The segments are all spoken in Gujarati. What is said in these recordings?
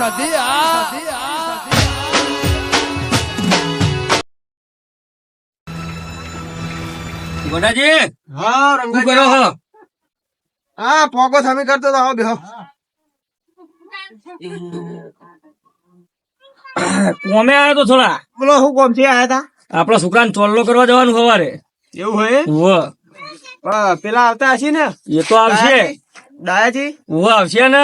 આ ગોડાજી? હા શું કરો છો? હા પોકો થમી કરતો તો આવો બેહો. કોમે આવ્યો તો થોડા? બોલો શું કોમથી આયા તા? આપડા છોકરાને ચોલ્લો કરવા જવાનું સવારે. એવું હોય? ઉવ્વ. પેલા આવતા હશે ને? એ તો આવશે. દાયાજી? હું આવશે ને?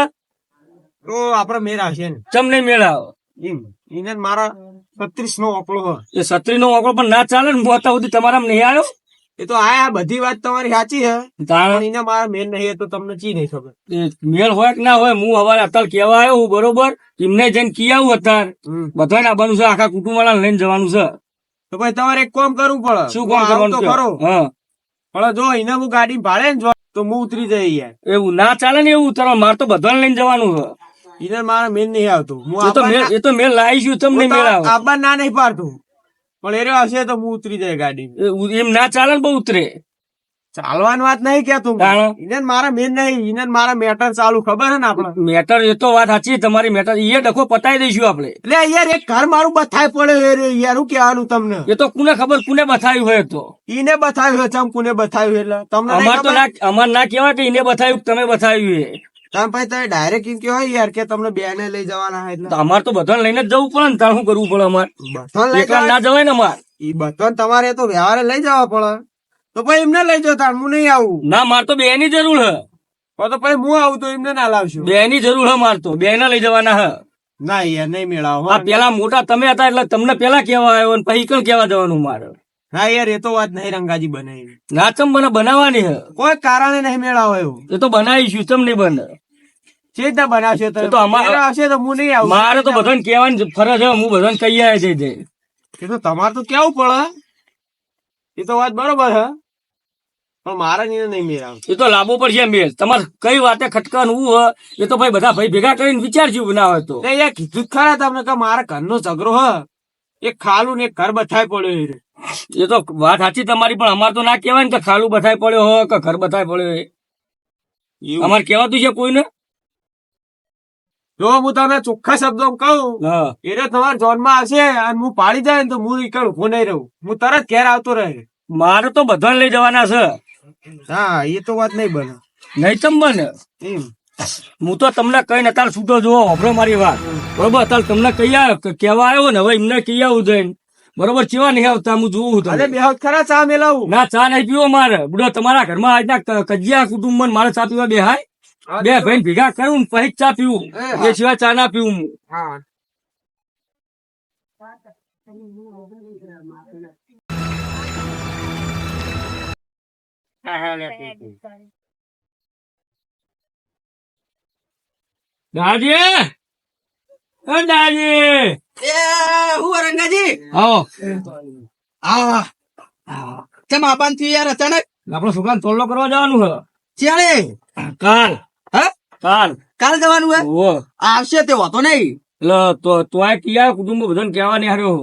તો આપડે મેળ આવશે ને ચમ નહીં મેળ આવે. એને મારા છત્રીસ નો ઓકળો હોય. એ છત્રીસ નો ઓકળો પણ ના ચાલે ને મોતા સુધી તમારા નહીં આવ્યો? એ તો આ બધી વાત તમારી સાચી છે. એને મારા મેલ નહીં તો તમને ચી નહીં ખબર. મેલ હોય કે ના હોય હું હવારે અત્યારે કેવા આવ્યો હું બરોબર? એમને જઈને કી આવું અત્યારે. બધાને આવવાનું છે આખા કુટુંબ વાળા લઈને જવાનું છે. તો ભાઈ તમારે એક કામ કરવું પડે. શું કામ કરવાનું ખરો. પણ જો એને હું ગાડી ભાડે ને જો તો હું ઉતરી જઈ યાર. એવું ના ચાલે ને એવું ઉતરવા. મારે તો બધાને લઈને જવાનું છે. એને મારા મેલ નહીં આવતું. હું તો મેલ એ તો મેલ લાવી છું તમને મેલ આવે. આબા ના નહીં પાડતું. પણ એ આવશે તો હું ઉતરી જાય ગાડી એમ ના ચાલે ને બહુ ઉતરે. ચાલવાની વાત નહીં કેતું. એને મારા મેન નહીં એને મારા મેટર ચાલુ ખબર હે ને આપણે? મેટર એ તો વાત સાચી તમારી મેટર એ ડખો પતાવી દઈશું આપણે. એટલે યાર એક ઘર મારું બથાય પડે યાર હું કહેવાનું તમને. એ તો કુને ખબર કુને બતાવ્યું હોય તો? ઈને બતાવ્યું છે ચમ કોને બતાવ્યું એટલે? તમને અમાર તો ના અમાર ના કહેવાય કે એને બથાયું તમે બતાવ્યું એ. તમે ભાઈ તમે ડાયરેક્ટ એમ કહો યાર કે તમને બે ને લઈ જવાના હોય એટલે. અમારે તો બધાને લઈને જ જવું પડે ને તાર શું કરવું પડે અમારે? એકલા ના જવાય ને અમાર. ઈ બધાને તમારે તો વ્યવહારે લઈ જવા પડે. તો પછી એમને લઈ જાવ તાર હું નહીં આવું. ના માર તો બે ની જરૂર હે. તો પછી હું આવું તો એમને ના લાવશું. બે ની જરૂર હે માર તો. બે ના લઈ જવાના હે. ના યાર નહીં મેળાવો. આ પેલા મોટા તમે હતા એટલે તમને પેલા કેવા આવ્યો ને પછી કણ કેવા જવાનું મારે. હા યાર એ તો વાત નહીં રંગાજી બને ના ચમ મને બનાવવાની હે. કોઈ કારણે નહીં મેળાવો એવું. એ તો બનાવીશું ચમ નહીં બને. જ ના બનાવશે તો એ તો અમાર- મેળા આવશે તો હું નહીં આવું. મારે તો બધાને કહેવાની ફરજ હું બધાને કહી આવ્યા છે એ તો તમારે તો કેવું પડે? એ તો વાત બરોબર હે પણ મારા નીને નહીં મેળ આવે એ તો લાવવો પડશે મેલ તમારે કઈ વાતે ખટકાનું હું હોય એ તો ભાઈ બધા ભાઈ ભેગા કરીને વિચારજો ના હોય તો. એ કીધું ખરા તમને કે મારા ઘરનો ઝઘડો હ એ ખાલું ને ઘર બથાય પડ્યો એ એ તો વાત સાચી તમારી પણ અમારે તો ના કહેવાય ને કે ખાલું બથાય પડ્યો હોય કે ઘર બથાય પડ્યો હોય અમારે કહેવાતું છે કોઈને? જો હું તમને ચોખ્ખા શબ્દો કહું હા. એ રે તમારા જોનમાં આવશે અને હું પાડી જાય ને તો હું એક ઊભો નહીં રહું. હું તરત ઘેર આવતો રહે. મારે તો બધાને લઈ જવાના છે. હા એ તો વાત નહીં બને. નહીં તમ બને. હું તો તમને કઈ ને અત્યારે છૂટો જુઓ વાપરો મારી વાત. બરોબર અત્યારે તમને કહી આવ્યો કેવા આવ્યો ને હવે એમને કહી આવું જઈને. બરોબર ચેવા નહીં આવતા હું જોઉં અરે તમને. બે હાથ ખરા ચા મેલાવું? ના ચા નહીં પીવો મારે. બુડો તમારા ઘરમાં આજના કજિયા કુટુંબ મારે ચા પીવા બેહાય? બે ભાઈ ભેગા કરું ને પછી ચા પીવું. એ સિવાય ચા ના પીવું હું. હા. દાદી! દાદી! હું રંગાજી? આવો. આ કેમ આબાન થયું યાર અચાનક? આપડે છોકરા તોલ્લો કરવા જવાનું હે. ચાલે કાલ. હે? કાલ કાલ જવાનું હે? ઓવો આવશે તે વાતો નહીં. એટલે તો તો આ કિયા કુટુંબ બધાને કહેવા નહીં હાર્યો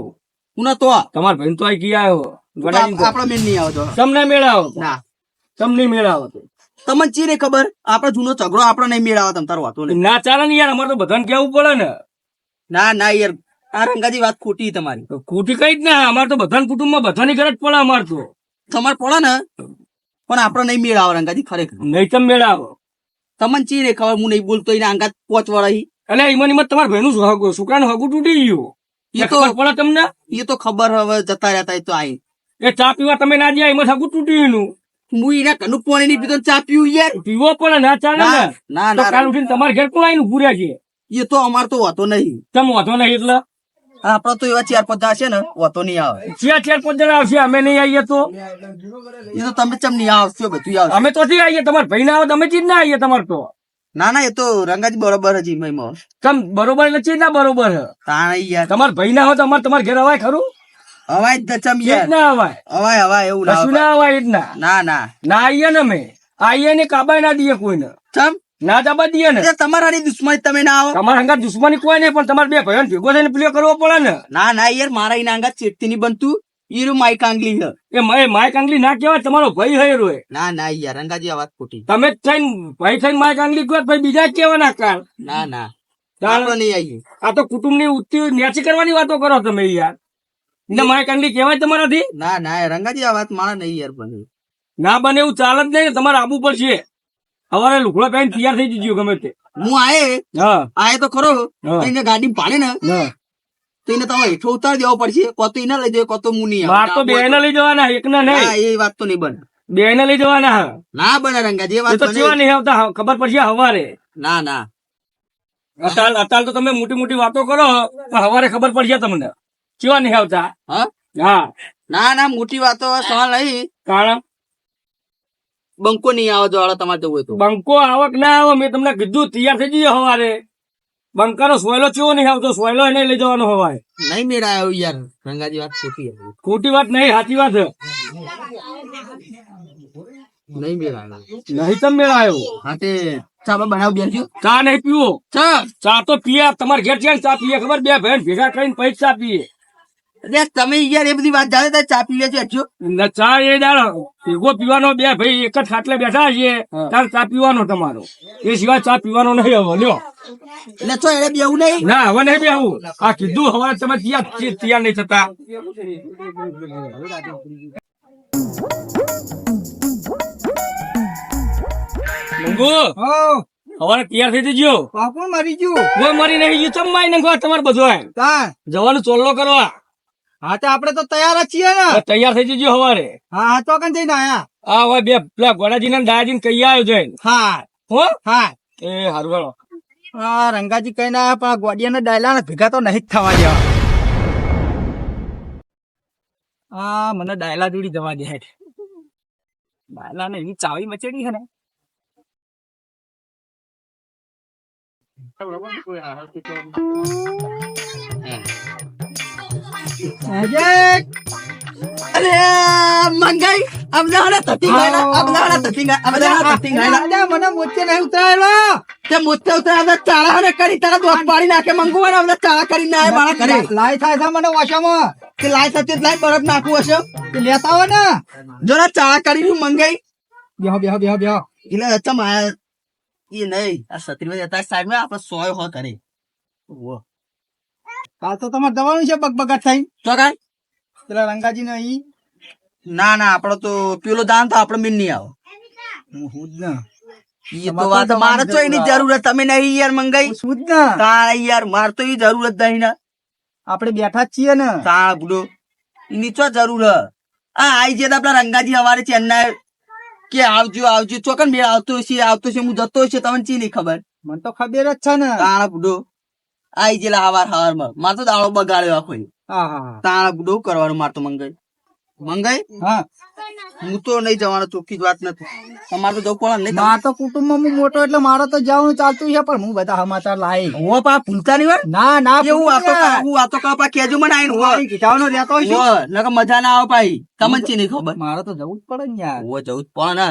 હું તો તમાર ભાઈ તો આ કિયા આવ્યો ગણાજી તો. આપડે મેં નહીં આવતો તમને મેળાવો. ના. તમને મેળાવો તમને ચી રે ખબર? આપડે જૂનો ઝઘડો આપડે નહીં મેળાવો તમ તાર વાતો નહીં. ના ચાલે ને યાર અમારે તો બધાને કેવું પડે ને. ના ના યાર. આ રંગાજી વાત ખોટી તમારી. ખોટી કઈ જ ના અમારે તો બધાના કુટુંબમાં બધાની ગરજ પડે અમારે તો. તમારે પડે ને? પણ આપડે નહીં મેળાવો રંગાજી ખરેખર. નહીં તમે મેળાવો. તમને ચી રે ખબર હું નહીં બોલતો એના અંગાત પોચ વળાઈ એટલે એમાં એમાં તમારા ભાઈનું છોકરાનું હગું? તૂટી ગયું. એ તો પડે તમને? એ તો ખબર હવે જતા રહેતા એ તો આઈ. એ ચા પીવા તમે ના જ્યાં એમાં હગું તૂટી ગયું હું એના કનું પાણી નહીં પીતો ચા પીવું યાર. પીવો પણ ના ચાલે ના ના કાલ ઉઠીને તમારે ઘેર કોણ આવીને ઉભું છે? એ તો અમાર તો વાતો નહીં. તમે વાંધો નહીં એટલે? આપડે તો એવા ચાર પાંચ છે ને વાતો નહીં આવે. ચાર ચાર પાંચ જણા આવશે અમે નહીં આવીએ તો? એ તો તમે ચમ નહીં આવશો બધું આવશે. અમે તો થી આવીએ તમારા ભાઈ ના આવે તમે ચીજ ના આવીએ તમારે તો. ના ના એ તો રંગાજી બરોબર જ ઈ તમ બરોબર નથી ના બરોબર? યાર. તમારા ભાઈ ના હોય તો અમારે તમારે ઘેર અવાય ખરું? અવાય જ ચમ યાર. ના અવાય. અવાય અવાય એવું ના કશું. ના અવાય જ ના. ના ના. ના આઈએ ને અમે. આવીએ ને કાબાય ના દઈએ કોઈને. ચમ? ના દાબા દઈએ ને. તમારા દુશ્મની તમે ના આવો. તમારા હંગા દુશ્મની કોઈ નહીં પણ તમારે બે ભાઈઓ ભેગો થઈને પ્લે કરવો પડે ને. ના ના યાર મારા એના અંગાત ચેતી નહીં બનતું. ઈરું માઈ કાંગલી છે એ માય માય ના કહેવાય તમારો ભાઈ હય રોય ના ના યાર રંગાજી આ વાત ખોટી. તમે થઈને ભાઈ થઈને માય કાંગલી કહો તો ભાઈ બીજા જ કહેવાના ના ના નહીં આવીએ. આ તો કુટુંબની ઉત્તી કરવાની વાતો કરો તમે યાર. એટલે મારે કંડી કહેવાય તમારાથી? ના ના રંગાજી આ વાત મારા નહીં યાર બને. ના બને એવું ચાલે જ નહીં તમારે આવવું પડશે. સવારે લુગડો પહેરીને તૈયાર થઈ જજો ગમે તે. હું આયે? હા. આયે તો ખરો. એને ગાડી પાડે ને. તો એને તમે હેઠો ઉતારી દેવો પડશે. કોતો એને લઈ જાય કોતો હું નહીં બાર તો બે ને લઈ જવાના એક ને નહીં એ વાત તો નહીં બને. બે ને લઈ જવાના ના બને રંગાજી એ એ વાત તો નહીં આવતા ખબર પડશે હવારે. ના ના. અત્યાર અતાલ તો તમે મોટી મોટી વાતો કરો હવારે ખબર પડશે તમને. કેવા નહીં આવતા. હા? હા. ના ના મોટી વાતો સવાલ નહીં. કારણ? બંકો નહીં આવે જો તમારે જવું હોય તો. બંકો આવક ના આવે મેં તમને કીધું તૈયાર થઈ જઈએ હવારે. બંકાનો સોયલો ચેવો નહીં આવતો? સોયલો એને લઈ જવાનો હવાય નહીં મેળા આવ્યો યાર રંગાજી વાત ખોટી ખોટી વાત નહીં સાચી વાત નહીં મેળા આવ્યો નહીં તમે મેળા આવ્યો હા તે ચા બનાવ બેસજો ચા નહીં પીવો. ચા. ચા તો પીએ તમારે ઘેર ચા પીએ ખબર? બે ભેણ ભેગા કરીને પૈસા પીએ તમે યાર એ બધી વાત જાણે તો ચા પી લેજો હજુ? ચા એ દાળ ભેગો પીવાનો બે ભાઈ એક જ ખાટલે બેઠા છીએ. ત્યારે ચા પીવાનો તમારો. એ સિવાય ચા પીવાનો નહીં હવે લ્યો. એટલે એને બેવું નહીં? ના હવે નહીં બે આ કીધું હવે તમે તૈયાર તૈયાર નહીં થતા. મંગુ હવે તૈયાર થઈ જજો. પાપું મરી ગયું. કોઈ મરી નહીં ગયું ચમ નાખવા તમારે બધું જવાનું ચોલ્લો કરવા હા તો આપડે તો તૈયાર જ છીએ ને. તૈયાર થઈ જજો હવારે. હા હા તો કઈ જઈને આયા. હા હવે બે પેલા ગોડાજી ને દાદાજી કહી આવ્યો જઈને. હા. હો? હા. એ હારું હાલો. હા રંગાજી કઈ ના પણ ગોડિયા ને ડાયલા ભેગા તો નહીં જ થવા દેવા. હા મને ડાયલા જોડી જવા દે હેઠ. ડાયલા ને એવી ચાવી મચેડી છે ને. અરે મંગાઈ અમદાવાદ તતી ગયેલા અમદાવાદ તતી ગયા અમદાવાદ તતી ગયેલા મને મોચે નહીં ઉતરાયેલો તે મોચે ઉતરાયેલા ચાળા ને કરી તારા દોસ્ત પાડી નાખે મંગુ ને અમને ચાળા કરી ના મારા ઘરે લાય થાય છે મને વાસામાં કે લાય થતી લાય બરફ નાખવું હશે કે લેતા હોય ને જરા ચાળા કરી મંગાઈ બેહો બેહો બેહો બેહો એટલે અચમ આયા એ નહીં આ સત્રી હતા સાહેબ આપણે સોય હો કરે કાલ તો તમારે જવાનું છે બગબગાટ થઈ. તો કાંઈ? પેલા રંગાજી ને ઈ. ના ના આપડે તો પેલો દાન તો આપડે મીન નહીં આવો. ઈ તો વાત મારે તો એની જરૂરત તમે નહીં યાર મંગાઈ. શું તાણ યાર માર તો ઈ જરૂરત નહીં ને. આપણે બેઠા જ છીએ ને. તા બુડો એની ચો જરૂર હ આ આઈ જે આપડા રંગાજી હવારે ચેન્નાઈ કે આવજો આવજો. ચોકન મેળ આવતો છે આવતો છે હું જતો છે તમને ચી નહીં ખબર? મને તો ખબર જ છે ને. તાણ બુડો આઈ જેલા હવાર હવારમાં માર તો દાડો બગાડ્યો આખો હા હા તાણ બુડો કરવાનું માર તો મંગાઈ. મંગાઈ? હા. હું તો નહીં જવાનો ચોખ્ખી જ વાત નથી. તમારે તો જવું પડે નહીં મારા તો કુટુંબમાં હું મોટો એટલે મારે તો જવાનું ચાલતું છે પણ હું બધા સમાચાર લાવી હો પા ભૂલતા નહીં હોય? ના ના હું વાતો કરું, હું વાતો કરવા પા કેજો મને આઈને હો ગીટાનો રહેતો હોય નકર મજા ના આવે પાઈ તમને ચી નહીં ખબર? મારે તો જવું જ પડે ને યાર. હો જવું જ પડે ને.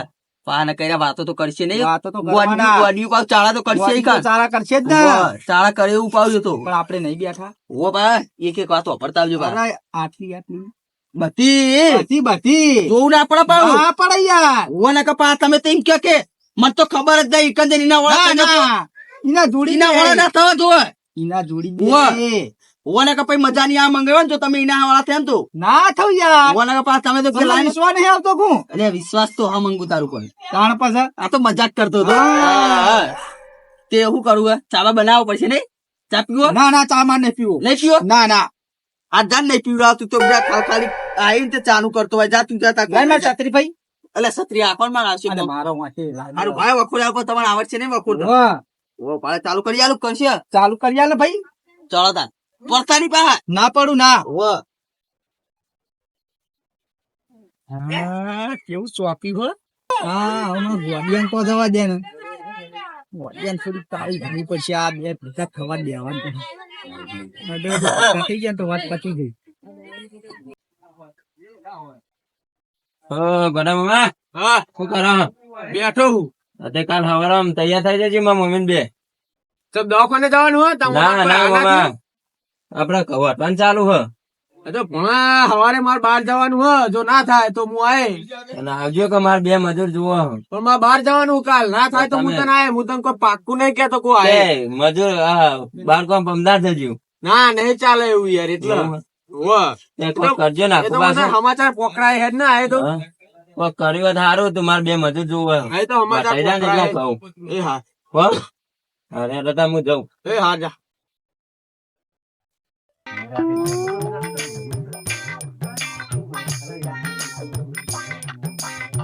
પા ને કર્યા વાતો તો કરશે નહીં. વાતો તો કરવાના. ચાળા તો કરશે કરશે જ ને. ચાળા કરે એવું પાવજો તો. પણ આપણે નહીં બેઠા. ઓ બા એક એક વાતો વાપરતા આવજો બા આટલી આટલી. બધી. બધી બધી. જોવું ના પડે પાછું. હા પડે યાર. ઓ ના કપા તમે તો એમ કહો કે મને તો ખબર જ નહીં એકંદર ઇના ના વળા ના. એના જોડી એના વળા ના થવા જોવે. ઇના જોડી ઉવ્વ. કે પછી મજા નહીં આ મંગાવ્યો ને જો તમે એના વાળા થયા તો? ના થયું યાર. ઓને કે પાસ તમે તો કે વિશ્વાસ નહીં આવતો કું અરે વિશ્વાસ તો હા મંગુ તારું કોઈ. કારણ પાસ આ તો મજાક કરતો હતો. તે શું કરવું ચાલો બનાવો પડશે નહીં? ચા પીવો? ના ના ચા માં નહીં પીવું. નહીં પીવો? ના ના. આ જાન નહીં પીવડાવતું તો બધા ખાલી ખાલી આવીને તે ચાનું કરતો હોય. જા તું જા તા ભાઈ છત્રી ભાઈ એટલે છત્રી આખોનમાં આવશે મારો મારું ભાઈ વખોડ આવો તમારે આવડશે નહીં વખોડ. ઓ ભાઈ ચાલુ કરી આલું કરશે? ચાલુ કરી આલે ભાઈ. ચલો તાર. પડતાની પાસે ના પડું ના. કેવું ચોપી હો. હા હમણાં ગોડિયન કો જવા દે ને. ગોડિયન થોડી તાળી ઘણી પછી આ બે ભેગા થવા દેવાનું. થઈ ગયા તો વાત પતી ગઈ. ગોડા મામા. હા. શું કરો? બેઠો હું. તે કાલ હવારામ તૈયાર થઈ જજે મારા મમ્મી બે. તો દવાખાને જવાનું હોય? ના ના મામા. આપડે વટવાનું ચાલુ હ. તો ભણા સવારે મારે બહાર જવાનું હ. જો ના થાય તો હું આય. અને આવજો કે મારે બે મજૂર જુઓ પણ મારે બહાર જવાનું કાલ. ના થાય તો હું તને આય. હું તને કોઈ પાક્કું નહીં કેતો કોઈ આય. મજૂર બાર કોમ અમદાવાદ જજો ના નહીં ચાલે એવું યાર એટલે. કરજો ને. સમાચાર પોકડાય હે જ ને આ તો. કર્યું હોત સારું તો મારે બે મજૂર જોવો તો સમાચાર. એ હા. અરે દાદા હું જાઉં. એ હા જા. એ,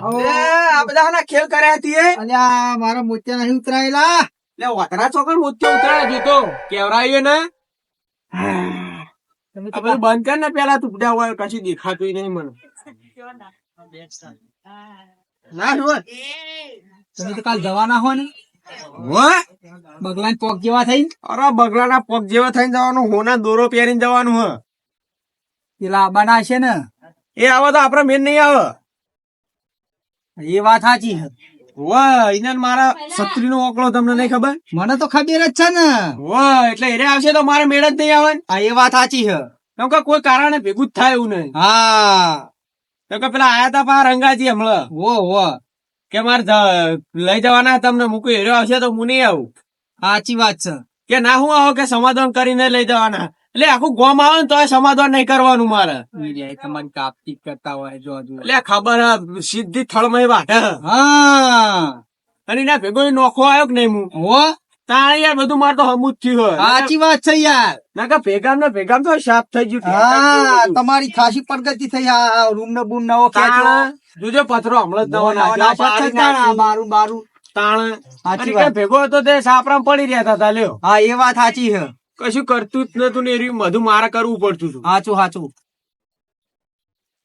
આ બધાના ખેલ કર્યા હતી એ અલ્યા મારા મોતિયા નહીં ઉતરાયેલા. લે વાતરા ચોકડ મોતિયો ઉતરાય જીતો કેવરાયો ને તમે આ તો બધું બંધ કર ને પેલા તું હોય કશું દેખાતું નહીં મને. ના જુઓ. તમે તો કાલ જવાના હોય ને? હોય? બગલાન પોક જેવા થઈ અરે બગલાના પગ જેવા થઈને જવાનું હોના દોરો પહેરીને જવાનું હ. પેલા આબાના છે ને? એ આવે તો આપડે મેન નહીં આવે. એ વાત સાચી વાહ મારા છત્રી નો ઓકળો તમને નહીં ખબર? મને તો ખબર જ છે ને. વાહ એટલે એને આવશે તો મારે મેળ જ નહીં આવે. આ એ વાત સાચી છે. કેમ કે કોઈ કારણે ભેગું જ થાય એવું નહીં. હા. કેમ કે પેલા આયા તા પા રંગાજી હમણાં. ઓ વો કે મારે લઈ જવાના તમને મૂકી હેરો આવશે તો હું નહીં આવું. સાચી વાત છે. કે ના હું આવો કે સમાધાન કરીને લઈ જવાના. એટલે આખું ગોમ આવે ને તો સમાધાન નહીં કરવાનું મારે. તમારી કાપતી કરતા હોય જો એટલે ખબર હે, સીધી થળમાં વાટે હા. અને ના ભેગો નોખો આવ્યો કે નહીં હું હો? તાણે યાર બધું મારે તો હમું જ થયું સાચી વાત છે યાર. ના કે ભેગામ ને ભેગામ તો સાફ થઈ ગયું હા તમારી ખાસી પ્રગતિ થઈ આ રૂમ ને બૂમ નવો જોજો પથરો હમણાં જ નવો નાખ્યો. તાણ, સાચી વાત. ભેગો હતો તે સાપરામ પડી રહ્યા હતા લ્યો. હા એ વાત સાચી છે. કશું કરતું જ નતું ને એ રહ્યું બધું મારે કરવું પડતું હતું. સાચું સાચું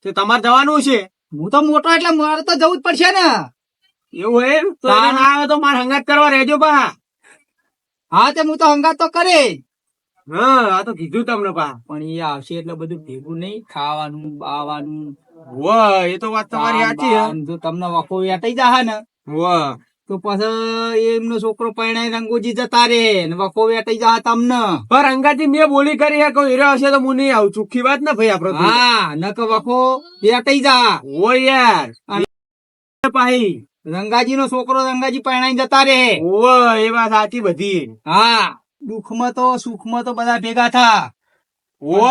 તે તમારે જવાનું છે? હું તો મોટો એટલે મારે તો જવું જ પડશે ને. એવું હે તો. આવે તો મારે હંગાત કરવા રહેજો પા હા તે હું તો હંગાત તો કરે. હા આ તો કીધું તમને પા. પણ એ આવશે એટલે બધું ભેગું નહીં ખાવાનું બાવાનું. વાહ એ તો વાત તમારી સાચી છે જો તમને વખો વેટાઈ જાહે ને વાહ. તો પછી એમનો છોકરો પરણાય રંગોજી જતા રે ને વખો વેટાઈ જાહે તમને. પર અંગાજી મેં બોલી કરી હે કોઈ હીરો હશે તો હું નહીં આવું. ચોખ્ખી વાત ને ભાઈ આપડે હા ન કે વખો વેટાઈ જા ઓ યાર. પાહી. રંગાજી નો છોકરો રંગાજી પરણાઈ જતા રે ઓ એ વાત સાચી બધી. હા દુઃખમાં તો સુખમાં તો બધા ભેગા થા. ઓ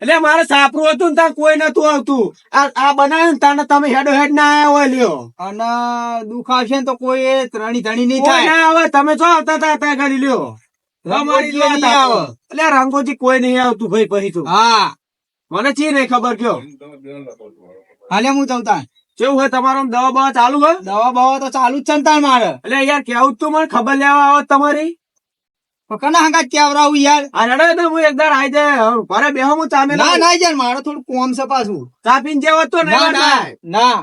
એટલે મારે સાપરું હતું ને ત્યાં કોઈ નતું આવતું. આ આ બનાવ્યું ને તાને તમે હેડો હેડ ના આવ્યા હોય લ્યો. અને દુઃખ આવશે ને તો કોઈ ત્રણી ધણી નહીં થાય. ના આવે તમે જો આવતા હતા ત્યાં ગાડી લ્યો. એટલે રંગોજી કોઈ નહીં આવતું ભાઈ પછી તો. હા. મને ચી નહીં ખબર કયો? હાલે હું જઉં તાણ કેવું હોય તમારો દવા બવા ચાલુ હોય દવા બવા તો ચાલુ જ છે ને મારે. એટલે યાર કેવું તું મને ખબર લેવા આવો તમારી? કના હંગાત કેવરાવું યાર? આ રડે તો હું એકદાર આઈ જાય. ઘરે બેહો હું ચામે ના ના યાર મારે થોડું કોમ છે પાછું. ચા પીને જેવો તો ના ના ના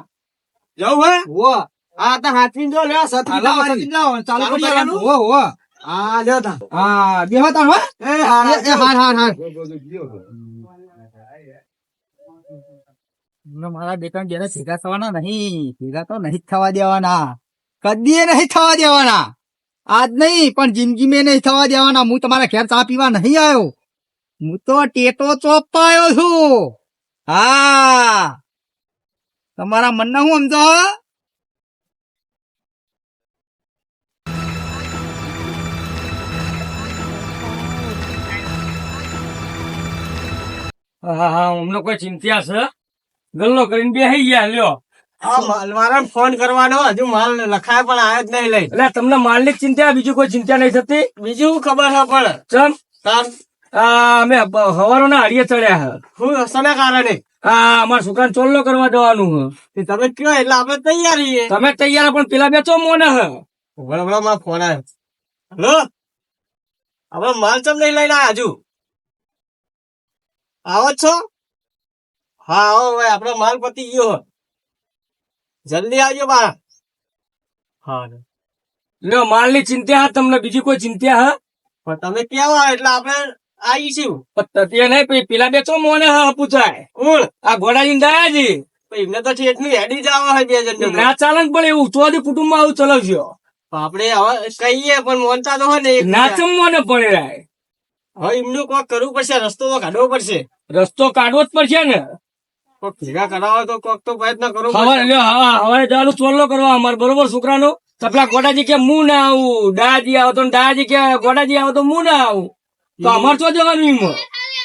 જવું હે? હો. આ તો હાથ પીને જો લે તમારી. લાવો, ચાલુ ચાલુ કરી? હો હો. હા લ્યો તા. હા બેહો હો. એ હાર હાર હમણાં મારા બેટા જેને ભેગા થવાના નહીં, ભેગા તો નહીં થવા દેવાના. કદી નહીં થવા દેવાના. આજ નહીં, પણ જિંદગી મેં નહીં થવા દેવાના. હું તમારા ઘેર ચા પીવા નહીં આવ્યો. હું તો ટેટો ચોપવા આવ્યો છું. હા. તમારા મનને હું સમજો, હા? હા અમને કોઈ ચિંતા છે? ગલ્લો કરીને બેસી ગયા લ્યો. આ માલ મારા ફોન કરવાનો હજુ માલ લખાય પણ આયો જ નહીં લઈ. એટલે તમને માલની જ ચિંતા બીજું કોઈ ચિંતા નહીં થતી? બીજું ખબર છે પણ. ચમ? અમે હવારો ના હાડીએ ચડ્યા હે. હું શેના કારણે? હા અમારા છોકરાને ચોલ્લો કરવા જવાનું હે. તમે કયો? એટલે આપણે તૈયારી તમે તૈયાર પણ પેલા બે ચો મોને હ? ફોન આવ્યો. હેલો? હવે માલ ચમ નહીં લઈને હજુ? આવો છો? હા આવો ભાઈ આપડે માલ પતી ગયો. જલ્દી આવજો બા. હા લ્યો માલની ચિંતા હા તમને બીજી કોઈ ચિંતા હા? પણ તમે કેવા એટલે આપણે આવી છું નહીં પછી પેલા બે ચો મોને હા પૂછાય કોણ? આ ઘોડાજી દાયાજી. એમને તો એટલી હેડી જ આવા હોય બે જણ ના ચાલે પણ એવું ચોથી કુટુંબમાં આવું ચલાવજો. આપણે હવે કહીએ પણ મોનતા તો હોય ને ના ચમ મોને પડે રાય. હવે એમનું કોક કરવું પડશે રસ્તો તો કાઢવો પડશે. રસ્તો કાઢવો જ પડશે ને. ભેગા કરાવો તો કોક તો પ્રયત્ન કરવો હવે હવે હવે ચાલુ ચોલ્લો કરવા અમારે બરોબર છોકરાનો? તો ગોડાજી કે હું ના આવું? દાદાજી આવો તો દાદાજી કે ગોડાજી આવો તો હું ના આવું? તો અમારે શું જવાનું એમાં?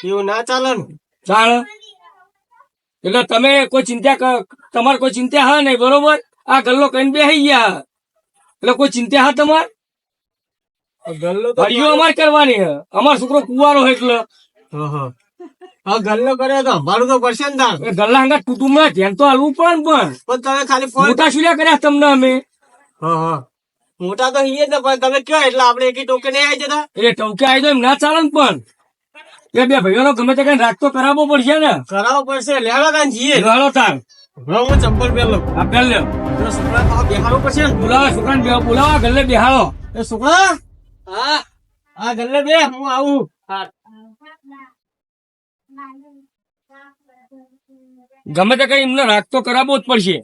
એવું ના ચાલે ને. જાણ એટલે તમે કોઈ ચિંતા તમારે કોઈ ચિંતા હા નહીં બરોબર? આ ગલ્લો કઈ બેસી ગયા. એટલે કોઈ ચિંતા હા તમારે? ગલ્લો તો અમારે કરવાની હે. અમારો છોકરો કુવારો હોય એટલે. હા, હા. ગલ્લો કર્યો તો અમારું તો પડશે ને તાર. એ ગલ્લા હંગા કુટુંબમાં ધ્યાન તો હાલવું પણ પણ. તમે ખાલી ફોન મોટા શું કર્યા તમને અમે? હા હા. મોટા તો હીએ ને પણ તમે કયો? એટલે આપણે એકી ટોકે નહીં આવી જતા? એ ટવકે આવી તો એમ ના ચાલે ને પણ. એ બે ભાઈઓનો ગમે તે કઈ રાખતો કરાવવો પડશે ને. કરાવવો પડશે. લેવા કાન જીએ. તાર. હવે હું ચંપલ પહેર આ પેલ પેલો છોકરા તો બેહાડવું પડશે ને. બોલાવો છોકરાને બે બોલાવો ગલ્લે બેહાડો. એ છોકરા હા. હા ગલ્લે બે હું આવું. હા. ગમે તે કઈ એમને રાખતો કરાવવો જ પડશે.